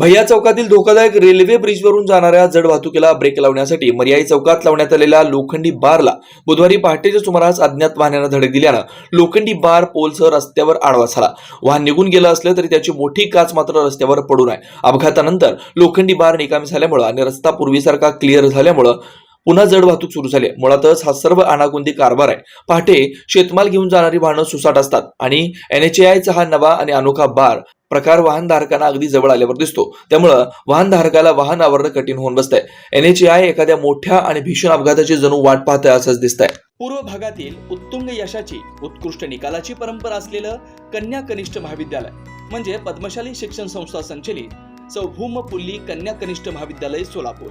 भैया चौकातील धोकादायक रेल्वे ब्रिजवरून जाणाऱ्या जड वाहतुकीला ब्रेक लावण्यासाठी मर्याई चौकात लावण्यात आलेल्या लोखंडी बारला बुधवारी पहाटेच्या सुमारास अज्ञात वाहनानं धडक दिल्यानं लोखंडी बार पोलसह रस्त्यावर आडवा झाला. वाहन निघून गेलं असलं तरी त्याची मोठी काच मात्र रस्त्यावर पडून आहे अपघातानंतर लोखंडी बार निकामी झाल्यामुळं आणि रस्ता पूर्वीसारखा क्लिअर झाल्यामुळं पुन्हा जड वाहतूक सुरू झाली मुळातच हा सर्व अनागुंदी कारभार आहे. पहाटे शेतमाल घेऊन जाणारी वाहनं सुसाट असतात आणि एनएचएआयचा हा नवा आणि अनोखा बार प्रकार वाहनधारकांना अगदी जवळ आल्यावर दिसतो. त्यामुळं वाहनधारकाला वाहन आवरणं कठीण होऊन बसतंय. एनएचएआय एखाद्या मोठ्या आणि भीषण अपघाताची जणू वाट पाहत आहे असंच दिसतंय. पूर्व भागातील उत्तुंग यशाची उत्कृष्ट निकालाची परंपरा असलेलं कन्या कनिष्ठ महाविद्यालय म्हणजे पद्मशाली शिक्षण संस्था संचलित सौभूम पुल्ली कन्या कनिष्ठ महाविद्यालय सोलापूर.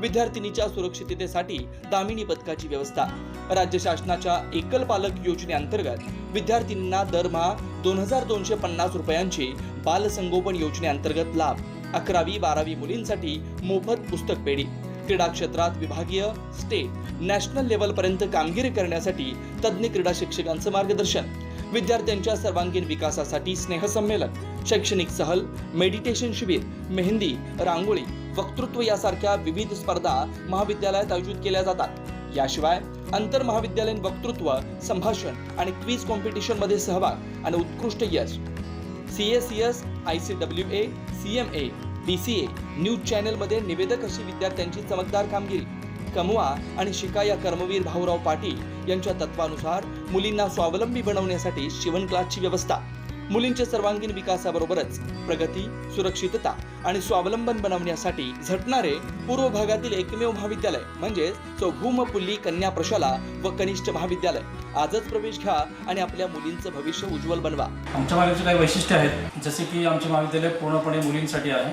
विद्यार्थिनीच्या सुरक्षिततेसाठी दामिनी पथकाची व्यवस्था. राज्य शासनाच्या एकल पालक योजनेअंतर्गत विद्यार्थिनींना दरमहा दोन हजार दोनशे पन्नास रुपयांची बालसंगोपन योजनेअंतर्गत लाभ. अकरावी बारावी मुलींसाठी मोफत पुस्तक पेढी. क्रीडा क्षेत्रात विभागीय स्टेट नॅशनल लेवलपर्यंत कामगिरी करण्यासाठी तज्ज्ञ क्रीडा शिक्षकांचं मार्गदर्शन. विद्यार्थ्यांच्या सर्वांगीण विकासासाठी स्नेहसंमेलन शैक्षणिक सहल मेडिटेशन शिबिर मेहंदी रांगोळी वक्तृत्व यासारख्या विविध स्पर्धा महाविद्यालयात आयोजित केल्या जातात. याशिवाय आंतर महाविद्यालयीन वक्तृत्व संभाषण आणि क्विज कॉम्पिटिशनमध्ये सहभाग आणि उत्कृष्ट यश. C S C S I C W A C M A D C A news चॅनलमध्ये निवेदक अशी विद्यार्थ्यांची चमकदार कामगिरी. कमवा आणि शिका या कर्मवीर भाऊराव पाटील यांच्या तत्वानुसार मुलींना स्वावलंबी बनवण्यासाठी शिवण क्लासची व्यवस्था. मुलींच्या सर्वांगीण विकासाबरोबरच प्रगती सुरक्षितता आणि स्वावलंबन बनवण्यासाठी झटणारे पूर्व भागातील एकमेव महाविद्यालय म्हणजेच चौभूमपुल्ली कन्या प्रशाला व कनिष्ठ महाविद्यालय. आजच प्रवेश घ्या आणि आपल्या मुलींचं भविष्य उज्ज्वल बनवा. आमच्या महाविद्यालयाचे काही वैशिष्ट्य आहेत जसे की आमचे महाविद्यालय पूर्णपणे मुलींसाठी आहे.